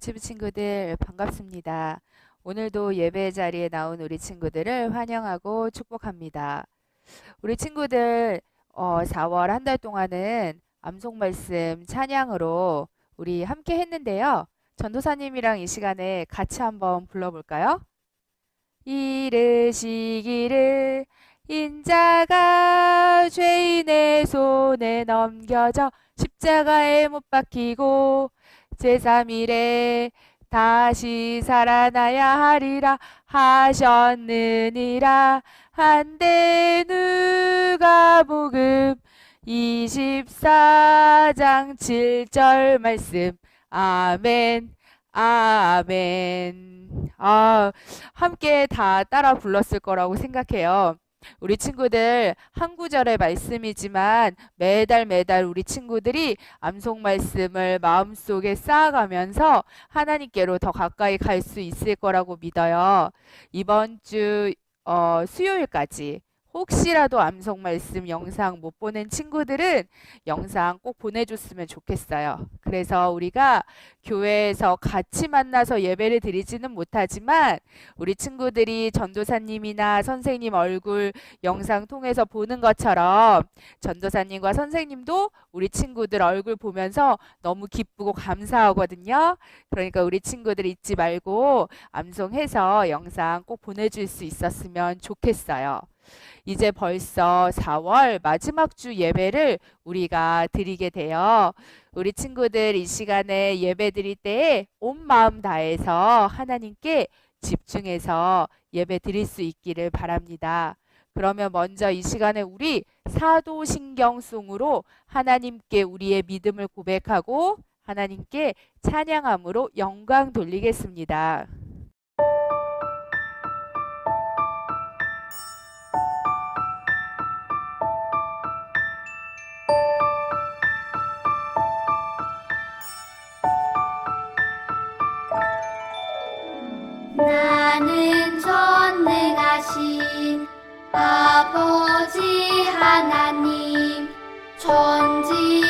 유치부 친구들 반갑습니다. 오늘도 예배 자리에 나온 우리 친구들을 환영하고 축복합니다. 우리 친구들 어, 4월 한 달 동안은 암송 말씀 찬양으로 우리 함께 했는데요. 전도사님이랑 이 시간에 같이 한번 불러볼까요? 이르시기를 인자가 죄인의 손에 넘겨져 십자가에 못 박히고 제3일에 다시 살아나야 하리라 하셨느니라. 한데 누가 복음? 24장 7절 말씀. 아멘. 아멘. 아 함께 다 따라 불렀을 거라고 생각해요. 우리 친구들 한 구절의 말씀이지만 매달 매달 우리 친구들이 암송 말씀을 마음속에 쌓아가면서 하나님께로 더 가까이 갈 수 있을 거라고 믿어요. 이번 주 어, 수요일까지 혹시라도 암송 말씀 영상 못 보낸 친구들은 영상 꼭 보내줬으면 좋겠어요. 그래서 우리가 교회에서 같이 만나서 예배를 드리지는 못하지만 우리 친구들이 전도사님이나 선생님 얼굴 영상 통해서 보는 것처럼 전도사님과 선생님도 우리 친구들 얼굴 보면서 너무 기쁘고 감사하거든요. 그러니까 우리 친구들 잊지 말고 암송해서 영상 꼭 보내줄 수 있었으면 좋겠어요. 이제 벌써 4월 마지막 주 예배를 우리가 드리게 돼요. 우리 친구들 이 시간에 예배 드릴 때에 온 마음 다해서 하나님께 집중해서 예배 드릴 수 있기를 바랍니다. 그러면 먼저 이 시간에 우리 사도신경송으로 하나님께 우리의 믿음을 고백하고 하나님께 찬양함으로 영광 돌리겠습니다. 아버지 하나님 천지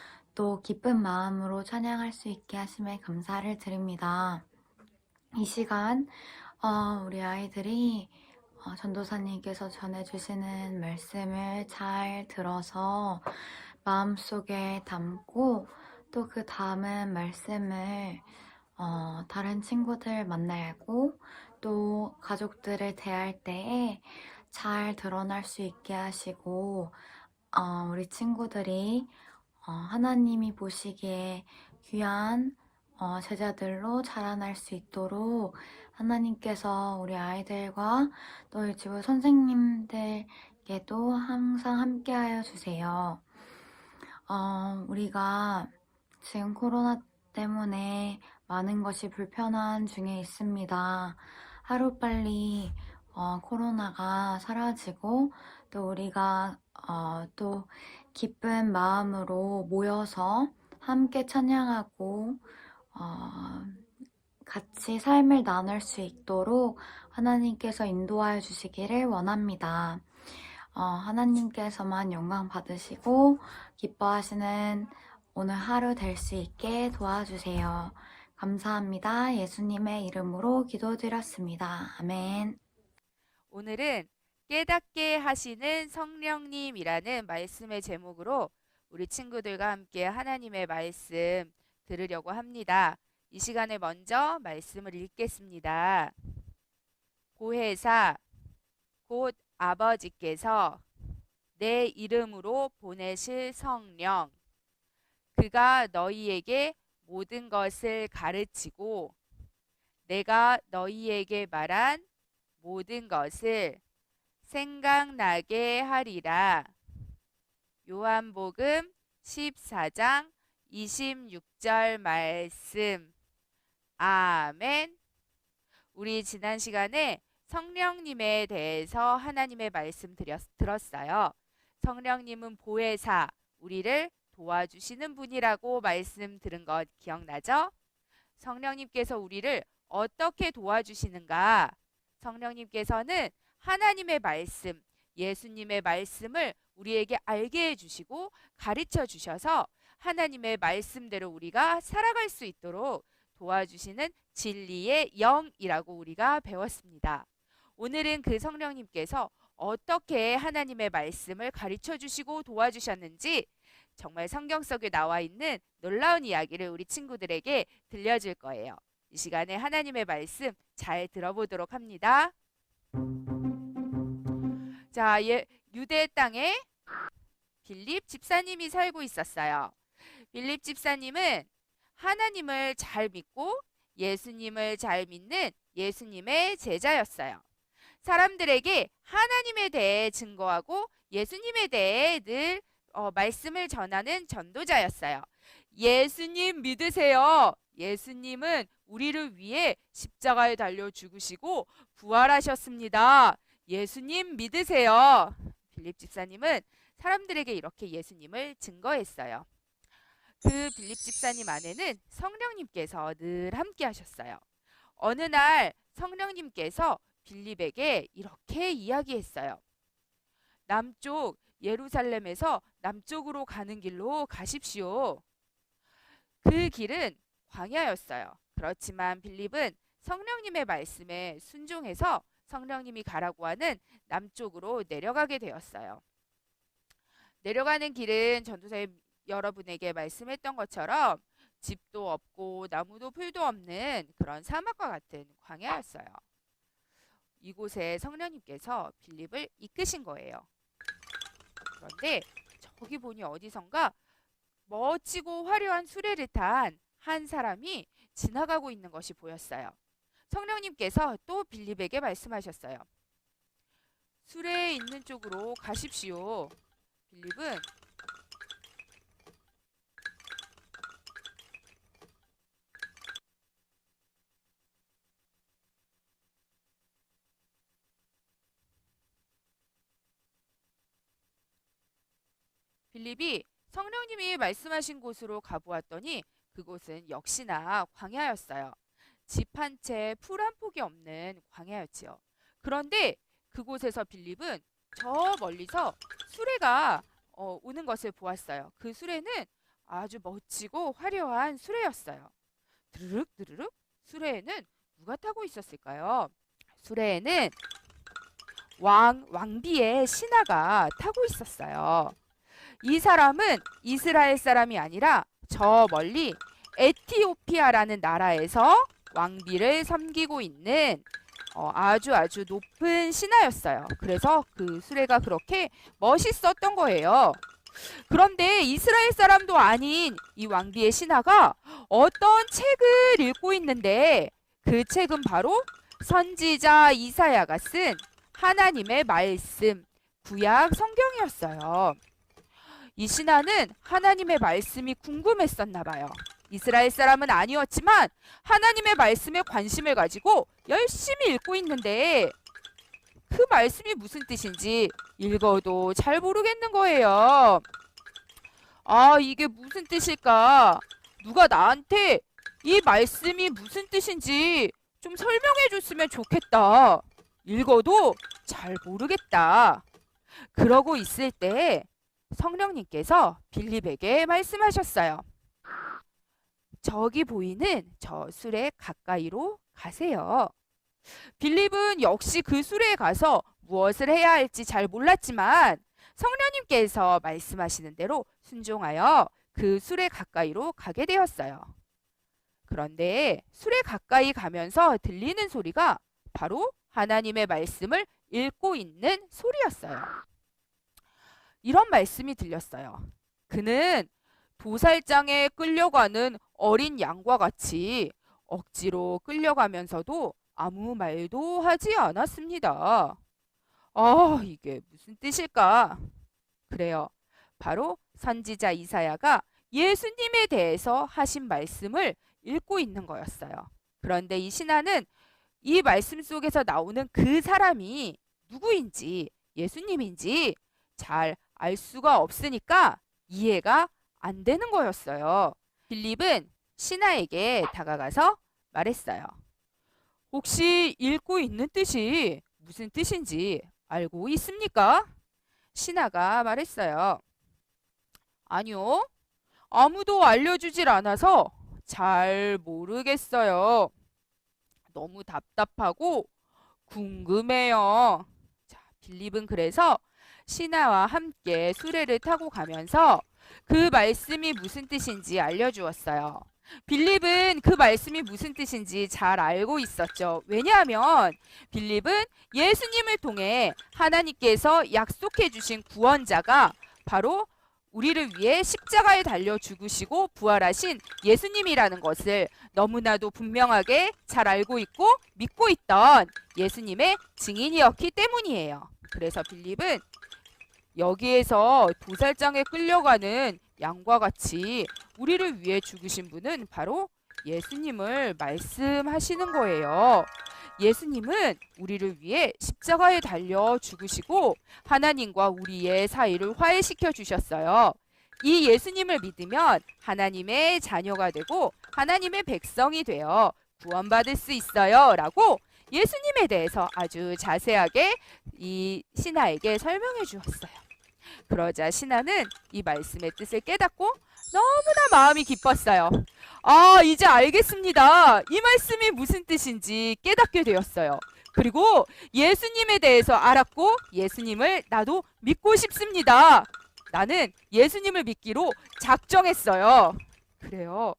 또 기쁜 마음으로 찬양할 수 있게 하심에 감사를 드립니다. 이 시간, 어, 우리 아이들이 어, 전도사님께서 전해주시는 말씀을 잘 들어서 마음속에 담고 또 그 다음은 말씀을 어, 다른 친구들 만나고 또 가족들을 대할 때에 잘 드러날 수 있게 하시고 어, 우리 친구들이 어, 하나님이 보시기에 귀한 어, 제자들로 자라날 수 있도록 하나님께서 우리 아이들과 또 유치부 선생님들께도 항상 함께하여 주세요. 어, 우리가 지금 코로나 때문에 많은 것이 불편한 중에 있습니다. 하루빨리 어, 코로나가 사라지고 또 우리가 어, 또 기쁜 마음으로 모여서 함께 찬양하고 어, 같이 삶을 나눌 수 있도록 하나님께서 인도하여 주시기를 원합니다. 어, 하나님께서만 영광 받으시고 기뻐하시는 오늘 하루 될 수 있게 도와주세요. 감사합니다. 예수님의 이름으로 기도드렸습니다. 아멘. 오늘은 깨닫게 하시는 성령님이라는 말씀의 제목으로 우리 친구들과 함께 하나님의 말씀 들으려고 합니다. 이 시간에 먼저 말씀을 읽겠습니다. 고해사 곧 아버지께서 내 이름으로 보내실 성령 그가 너희에게 모든 것을 가르치고 내가 너희에게 말한 모든 것을 생각나게 하리라. 요한복음 14장 26절 말씀. 아멘. 우리 지난 시간에 성령님에 대해서 하나님의 말씀 드렸, 들었어요. 성령님은 보혜사, 우리를 도와주시는 분이라고 말씀 들은 것 기억나죠? 성령님께서 우리를 어떻게 도와주시는가? 성령님께서는 하나님의 말씀, 예수님의 말씀을 우리에게 알게 해주시고 가르쳐 주셔서 하나님의 말씀대로 우리가 살아갈 수 있도록 도와주시는 진리의 영이라고 우리가 배웠습니다. 오늘은 그 성령님께서 어떻게 하나님의 말씀을 가르쳐 주시고 도와주셨는지 정말 성경 속에 나와 있는 놀라운 이야기를 우리 친구들에게 들려줄 거예요. 이 시간에 하나님의 말씀 잘 들어보도록 합니다. 자, 예, 유대 땅에 빌립 집사님이 살고 있었어요. 빌립 집사님은 하나님을 잘 믿고 예수님을 잘 믿는 예수님의 제자였어요. 사람들에게 하나님에 대해 증거하고 예수님에 대해 늘 어, 말씀을 전하는 전도자였어요. 예수님 믿으세요. 예수님은 우리를 위해 십자가에 달려 죽으시고 부활하셨습니다. 예수님 믿으세요. 빌립 집사님은 사람들에게 이렇게 예수님을 증거했어요. 그 빌립 집사님 안에는 성령님께서 늘 함께 하셨어요. 어느 날 성령님께서 빌립에게 이렇게 이야기했어요. 남쪽 예루살렘에서 남쪽으로 가는 길로 가십시오. 그 길은 광야였어요. 그렇지만 빌립은 성령님의 말씀에 순종해서 성령님이 가라고 하는 남쪽으로 내려가게 되었어요. 내려가는 길은 전도사의 여러분에게 말씀했던 것처럼 집도 없고 나무도 풀도 없는 그런 사막과 같은 광야였어요. 이곳에 성령님께서 빌립을 이끄신 거예요. 그런데 저기 보니 어디선가 멋지고 화려한 수레를 탄 한 사람이 지나가고 있는 것이 보였어요. 성령님께서 또 빌립에게 말씀하셨어요. 수레에 있는 쪽으로 가십시오. 빌립은 빌립이 성령님이 말씀하신 곳으로 가보았더니 그곳은 역시나 광야였어요. 집 한 채, 풀 한 폭이 없는 광야였지요. 그런데 그곳에서 빌립은 저 멀리서 수레가 어, 오는 것을 보았어요. 그 수레는 아주 멋지고 화려한 수레였어요. 드르륵 드르륵 수레에는 누가 타고 있었을까요? 수레에는 왕 왕비의 신하가 타고 있었어요. 이 사람은 이스라엘 사람이 아니라 저 멀리 에티오피아라는 나라에서 왕비를 섬기고 있는 어, 아주 아주 높은 신하였어요. 그래서 그 수레가 그렇게 멋있었던 거예요. 그런데 이스라엘 사람도 아닌 이 왕비의 신하가 어떤 책을 읽고 있는데 그 책은 바로 선지자 이사야가 쓴 하나님의 말씀, 구약 성경이었어요. 이 신하는 하나님의 말씀이 궁금했었나 봐요. 이스라엘 사람은 아니었지만 하나님의 말씀에 관심을 가지고 열심히 읽고 있는데 그 말씀이 무슨 뜻인지 읽어도 잘 모르겠는 거예요. 아, 이게 무슨 뜻일까? 누가 나한테 이 말씀이 무슨 뜻인지 좀 설명해 줬으면 좋겠다. 읽어도 잘 모르겠다. 그러고 있을 때 성령님께서 빌립에게 말씀하셨어요. 저기 보이는 저 술에 가까이로 가세요. 빌립은 역시 그 수레에 가서 무엇을 해야 할지 잘 몰랐지만 성령님께서 말씀하시는 대로 순종하여 그 수레 가까이로 가게 되었어요. 그런데 수레 가까이 가면서 들리는 소리가 바로 하나님의 말씀을 읽고 있는 소리였어요. 이런 말씀이 들렸어요. 그는 도살장에 끌려가는 어린 양과 같이 억지로 끌려가면서도 아무 말도 하지 않았습니다. 아, 이게 무슨 뜻일까? 그래요. 바로 선지자 이사야가 예수님에 대해서 하신 말씀을 읽고 있는 거였어요. 그런데 이 신하는 이 말씀 속에서 나오는 그 사람이 누구인지 예수님인지 잘 알 수가 없으니까 이해가 안 되는 거였어요. 빌립은 신하에게 다가가서 말했어요. 혹시 읽고 있는 뜻이 무슨 뜻인지 알고 있습니까? 신하가 말했어요. 아니요. 아무도 알려주질 않아서 잘 모르겠어요. 너무 답답하고 궁금해요. 자, 빌립은 그래서 신하와 함께 수레를 타고 가면서 그 말씀이 무슨 뜻인지 알려주었어요. 빌립은 그 말씀이 무슨 뜻인지 잘 알고 있었죠. 왜냐하면 빌립은 예수님을 통해 하나님께서 약속해 주신 구원자가 바로 우리를 위해 십자가에 달려 죽으시고 부활하신 예수님이라는 것을 너무나도 분명하게 잘 알고 있고 믿고 있던 예수님의 증인이었기 때문이에요. 그래서 빌립은 여기에서 도살장에 끌려가는 양과 같이 우리를 위해 죽으신 분은 바로 예수님을 말씀하시는 거예요. 예수님은 우리를 위해 십자가에 달려 죽으시고 하나님과 우리의 사이를 화해시켜 주셨어요. 이 예수님을 믿으면 하나님의 자녀가 되고 하나님의 백성이 되어 구원받을 수 있어요. 라고 예수님에 대해서 아주 자세하게 이 신하에게 설명해 주었어요. 그러자 신하는 이 말씀의 뜻을 깨닫고 너무나 마음이 기뻤어요. 아, 이제 알겠습니다. 이 말씀이 무슨 뜻인지 깨닫게 되었어요. 그리고 예수님에 대해서 알았고 예수님을 나도 믿고 싶습니다. 나는 예수님을 믿기로 작정했어요. 그래요.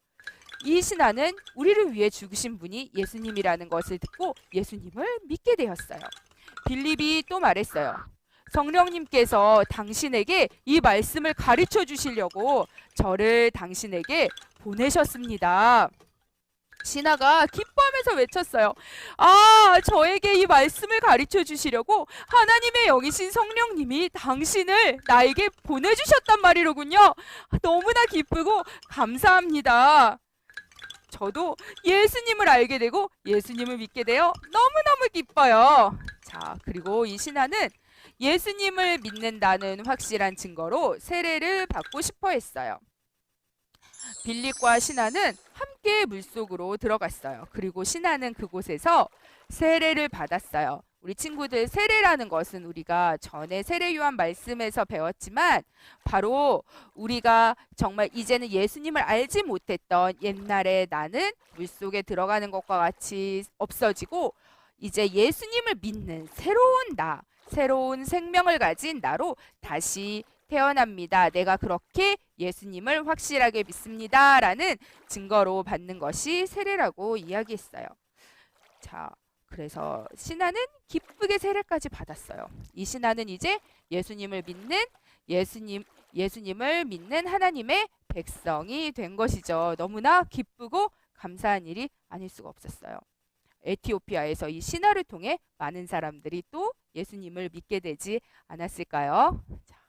이 신하는 우리를 위해 죽으신 분이 예수님이라는 것을 듣고 예수님을 믿게 되었어요. 빌립이 또 말했어요. 성령님께서 당신에게 이 말씀을 가르쳐 주시려고 저를 당신에게 보내셨습니다. 신하가 기뻐하면서 외쳤어요. 아, 저에게 이 말씀을 가르쳐 주시려고 하나님의 영이신 성령님이 당신을 나에게 보내주셨단 말이로군요. 너무나 기쁘고 감사합니다. 저도 예수님을 알게 되고 예수님을 믿게 되어 너무너무 기뻐요. 자, 그리고 이 신하는 예수님을 믿는다는 확실한 증거로 세례를 받고 싶어 했어요. 빌립과 신하는 함께 물속으로 들어갔어요. 그리고 신하는 그곳에서 세례를 받았어요. 우리 친구들 세례라는 것은 우리가 전에 세례 요한 말씀에서 배웠지만 바로 우리가 정말 이제는 예수님을 알지 못했던 옛날에 나는 물속에 들어가는 것과 같이 없어지고 이제 예수님을 믿는 새로운 나, 새로운 생명을 가진 나로 다시 태어납니다. 내가 그렇게 예수님을 확실하게 믿습니다. 라는 증거로 받는 것이 세례라고 이야기했어요. 자, 그래서 신하는 기쁘게 세례까지 받았어요. 이 신하는 이제 예수님을 믿는 예수님 예수님을 믿는 하나님의 백성이 된 것이죠. 너무나 기쁘고 감사한 일이 아닐 수가 없었어요. 에티오피아에서 이 신화를 통해 많은 사람들이 또 예수님을 믿게 되지 않았을까요? 자.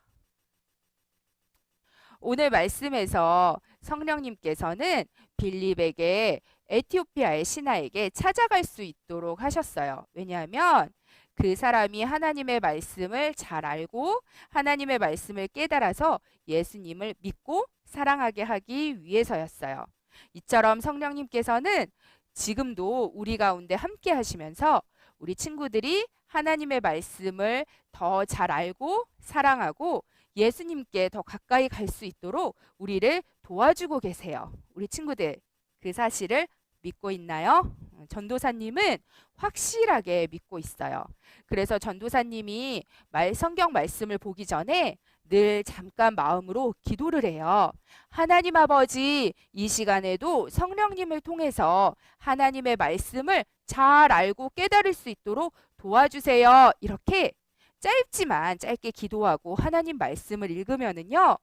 오늘 말씀에서 성령님께서는 빌립에게 에티오피아의 신하에게 찾아갈 수 있도록 하셨어요. 왜냐하면 그 사람이 하나님의 말씀을 잘 알고 하나님의 말씀을 깨달아서 예수님을 믿고 사랑하게 하기 위해서였어요. 이처럼 성령님께서는 지금도 우리 가운데 함께 하시면서 우리 친구들이 하나님의 말씀을 더 잘 알고 사랑하고 예수님께 더 가까이 갈 수 있도록 우리를 도와주고 계세요. 우리 친구들 그 사실을 믿고 있나요? 전도사님은 확실하게 믿고 있어요. 그래서 전도사님이 말 성경 말씀을 보기 전에 늘 잠깐 마음으로 기도를 해요. 하나님 아버지, 이 시간에도 성령님을 통해서 하나님의 말씀을 잘 알고 깨달을 수 있도록 도와주세요. 이렇게 짧지만 짧게 기도하고 하나님 말씀을 읽으면은요.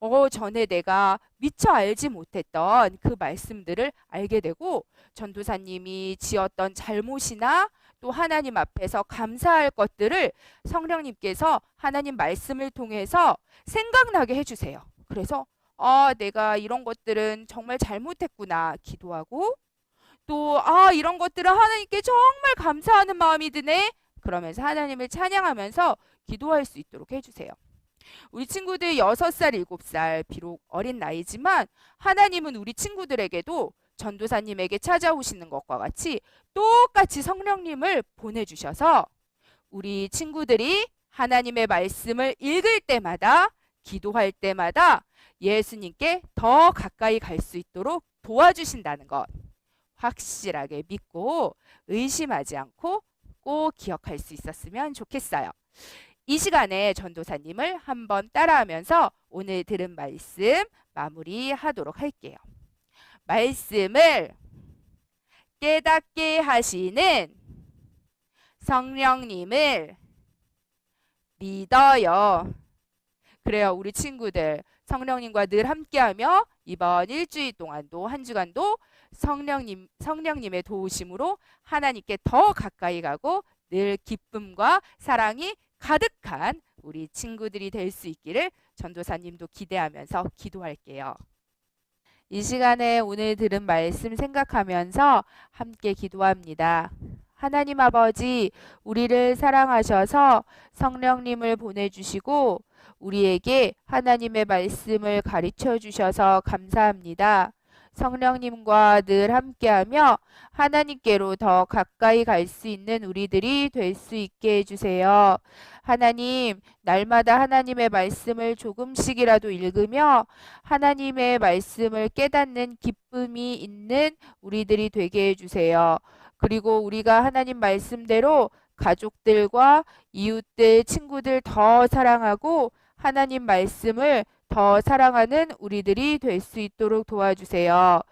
어, 전에 내가 미처 알지 못했던 그 말씀들을 알게 되고 전도사님이 지었던 잘못이나 또 하나님 앞에서 감사할 것들을 성령님께서 하나님 말씀을 통해서 생각나게 해주세요. 그래서 아, 내가 이런 것들은 정말 잘못했구나 기도하고 또 아, 이런 것들은 하나님께 정말 감사하는 마음이 드네. 그러면서 하나님을 찬양하면서 기도할 수 있도록 해주세요. 우리 친구들 6살, 7살 비록 어린 나이지만 하나님은 우리 친구들에게도 전도사님에게 찾아오시는 것과 같이 똑같이 성령님을 보내주셔서 우리 친구들이 하나님의 말씀을 읽을 때마다 기도할 때마다 예수님께 더 가까이 갈 수 있도록 도와주신다는 것 확실하게 믿고 의심하지 않고 꼭 기억할 수 있었으면 좋겠어요. 이 시간에 전도사님을 한번 따라하면서 오늘 들은 말씀 마무리하도록 할게요. 말씀을 깨닫게 하시는 성령님을 믿어요. 그래요, 우리 친구들. 성령님과 늘 함께하며 이번 일주일 동안도 한 주간도 성령님 성령님의 도우심으로 하나님께 더 가까이 가고 늘 기쁨과 사랑이 가득한 우리 친구들이 될 수 있기를 전도사님도 기대하면서 기도할게요. 이 시간에 오늘 들은 말씀 생각하면서 함께 기도합니다. 하나님 아버지, 우리를 사랑하셔서 성령님을 보내주시고 우리에게 하나님의 말씀을 가르쳐 주셔서 감사합니다. 성령님과 늘 함께하며 하나님께로 더 가까이 갈 수 있는 우리들이 될 수 있게 해주세요. 하나님, 날마다 하나님의 말씀을 조금씩이라도 읽으며 하나님의 말씀을 깨닫는 기쁨이 있는 우리들이 되게 해주세요. 그리고 우리가 하나님 말씀대로 가족들과 이웃들, 친구들 더 사랑하고 하나님 말씀을 더 사랑하는 우리들이 될 수 있도록 도와주세요.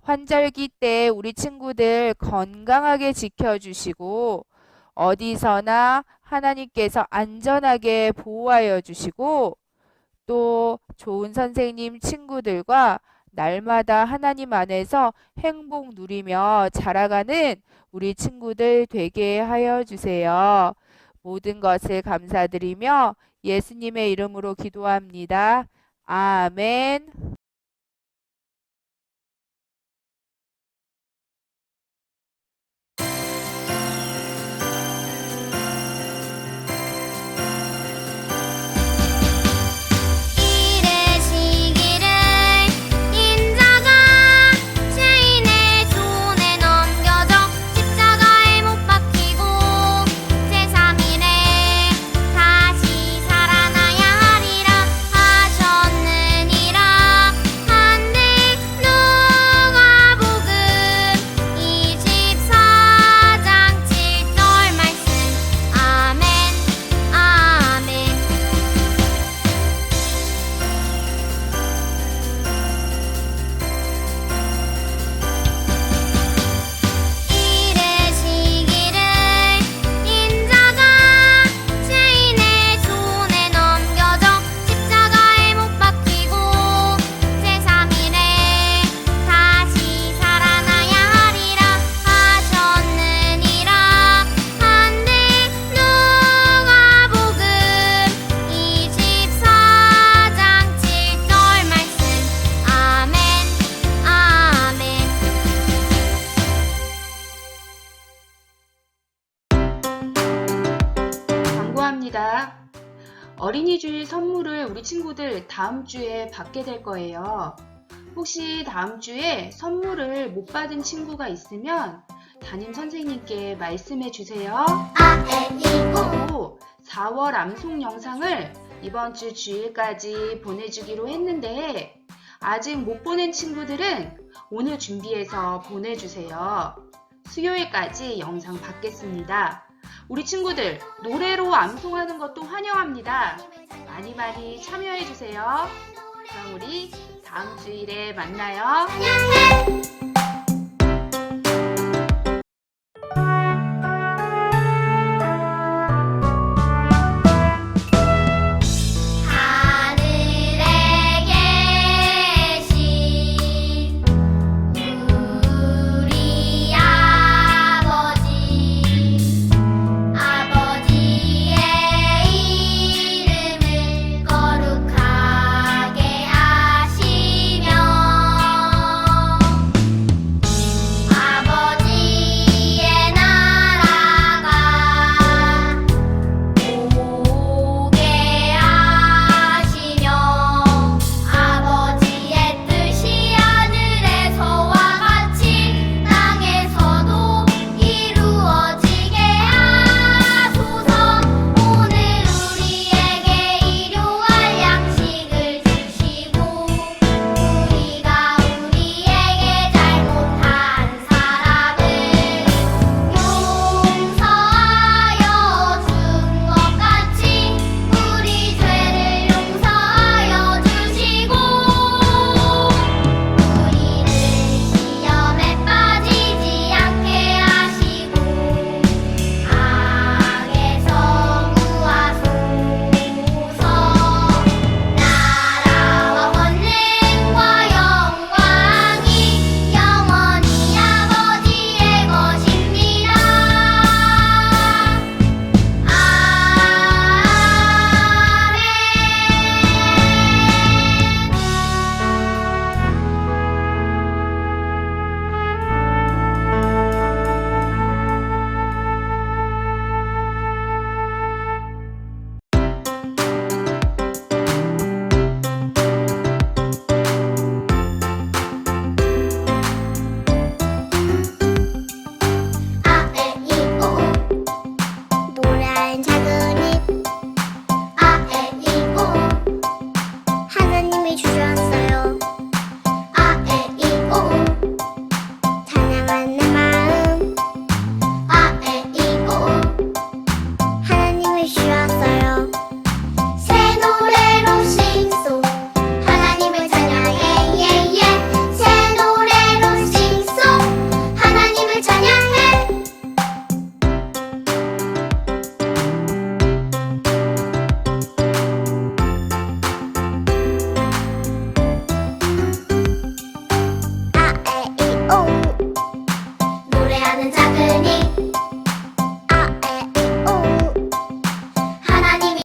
환절기 때 우리 친구들 건강하게 지켜주시고 어디서나 하나님께서 안전하게 보호하여 주시고 또 좋은 선생님 친구들과 날마다 하나님 안에서 행복 누리며 자라가는 우리 친구들 되게 하여 주세요. 모든 것을 감사드리며 예수님의 이름으로 기도합니다. 아멘. 어린이 주일 선물을 우리 친구들 다음 주에 받게 될 거예요. 혹시 다음 주에 선물을 못 받은 친구가 있으면 담임 선생님께 말씀해 주세요. 아에이오 또 4월 암송 영상을 이번 주 주일까지 보내주기로 했는데 아직 못 보낸 친구들은 오늘 준비해서 보내주세요. 수요일까지 영상 받겠습니다. 우리 친구들 노래로 암송하는 것도 환영합니다. 많이 많이 참여해 주세요. 그럼 우리 다음 주일에 만나요. 안녕해